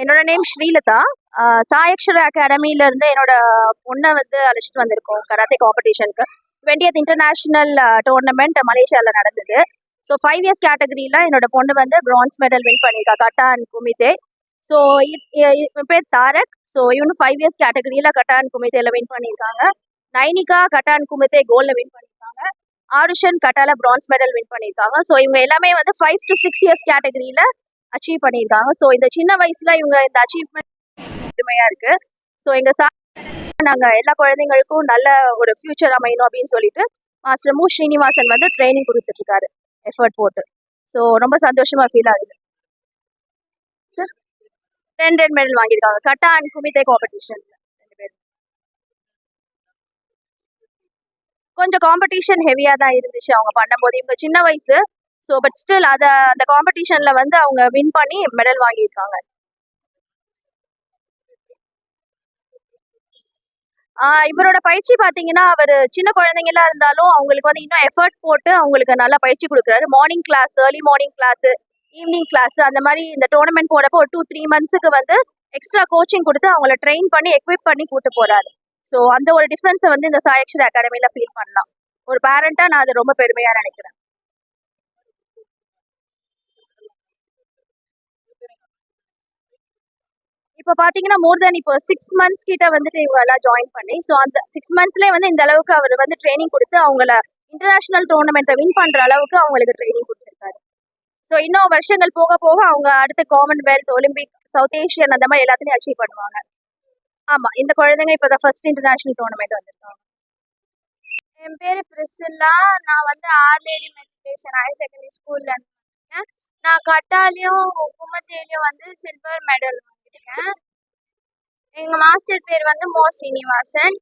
என்னோட நேம் ஸ்ரீலதா. சாயக்ஷரா சாயக்ஷர அகாடமில இருந்து என்னோட பொண்ணை வந்து அழைச்சிட்டு வந்திருக்கோம் கராத்தே காம்படிஷனுக்கு டுவெண்டியத் இன்டர்நேஷனல் டோர்னமெண்ட் மலேசியாவில் நடந்தது. ஸோ ஃபைவ் இயர்ஸ் கேட்டகரியில என்னோட பொண்ணு வந்து பிரான்ஸ் மெடல் வின் பண்ணியிருக்கா கட்டா அண்ட் குமிதே. ஸோ இவன் பேர் தாரக். ஸோ இவனு ஃபைவ் இயர்ஸ் கேட்டகரியில கட்டா அண்ட் குமிதேல வின் பண்ணியிருக்காங்க நைனிகா கட்டா அண்ட் குமிதே கோல்டில் வின் பண்ணியிருக்காங்க ஆருஷன் கட்டால பிரான்ஸ் மெடல் வின் பண்ணியிருக்காங்க ஸோ இவங்க எல்லாமே வந்து ஃபைவ் டு சிக்ஸ் இயர்ஸ் கேட்டகரியில அச்சீவ் பண்ணியிருக்காங்க. ஸோ இந்த சின்ன வயசுல இவங்க இந்த அச்சீவ்மெண்ட் பெருமையா இருக்கு. ஸோ எங்க சா நாங்க எல்லா குழந்தைங்களுக்கும் நல்ல ஒரு ஃபியூச்சர் அமையணும் அப்படின்னு சொல்லிட்டு மாஸ்டர் மு ஸ்ரீனிவாசன் வந்து ட்ரைனிங் கொடுத்துட்டு இருக்காரு எஃபர்ட் போட்டு. ஸோ ரொம்ப சந்தோஷமா ஃபீல் ஆகுது. சார் ரெண்டு ரெண்டு மெடல் வாங்கியிருக்காங்க. கட்டா அண்ட் குமிதே காம்படிஷன் ரெண்டு பேரும். கொஞ்சம் காம்படிஷன் ஹெவியாக தான் இருந்துச்சு அவங்க பண்ணும்போது. இவங்க சின்ன வயசு ஸோ பட் ஸ்டில் அதை அந்த காம்படிஷனில் வந்து அவங்க வின் பண்ணி மெடல் வாங்கியிருக்காங்க. இவரோட பயிற்சி பார்த்தீங்கன்னா அவர் சின்ன குழந்தைங்களா இருந்தாலும் அவங்களுக்கு வந்து இன்னும் எஃபர்ட் போட்டு அவங்களுக்கு நல்லா பயிற்சி கொடுக்குறாரு. Morning class early morning class evening class அந்த மாதிரி இந்த டோர்னமெண்ட் போறப்போ ஒரு டூ த்ரீ மந்த்ஸுக்கு வந்து எக்ஸ்ட்ரா கோச்சிங் கொடுத்து அவங்கள ட்ரெயின் பண்ணி எக்யூப் பண்ணி கூட்டு போறாரு. ஸோ அந்த ஒரு டிஃப்ரென்ஸை வந்து இந்த சாயக்ஷர் அகாடமியில் ஃபீல் பண்ணலாம். ஒரு பேரண்டா நான் அதை ரொம்ப பெருமையா நினைக்கிறேன். இப்போ பார்த்தீங்கன்னா மோர் தென் இப்போ சிக்ஸ் மந்த்ஸ் கிட்ட வந்துட்டு இவங்க எல்லாம் ஜாயின் பண்ணி ஸோ அந்த சிக்ஸ் மந்த்ஸ்லேயே வந்து இந்த அளவுக்கு அவர் வந்து ட்ரைனிங் கொடுத்து அவங்கள இன்டர்நேஷனல் டோர்னமெண்ட்டை வின் பண்ணுற அளவுக்கு அவங்களுக்கு ட்ரைனிங் கொடுத்துருக்காரு. ஸோ இன்னும் வருஷங்கள் போக போக அவங்க அடுத்த காமன்வெல்த் ஒலிம்பிக் சவுத் ஏஷியன் அந்த மாதிரி எல்லாத்தையும் அச்சீவ் பண்ணுவாங்க. ஆமாம் இந்த குழந்தைங்க இப்போ தான் ஃபர்ஸ்ட் இன்டர்நேஷனல் டோர்னமெண்ட் வந்திருக்காங்க. என் பேர் பிரிசில்லா. நான் வந்து our lady matriculation higher secondary ஸ்கூல்ல நான் கட்டாலையும் குமத்தேலையும் வந்து சில்வர் மெடல் எங்க மாஸ்டர் பேர் வந்து மோ சீனிவாசன்.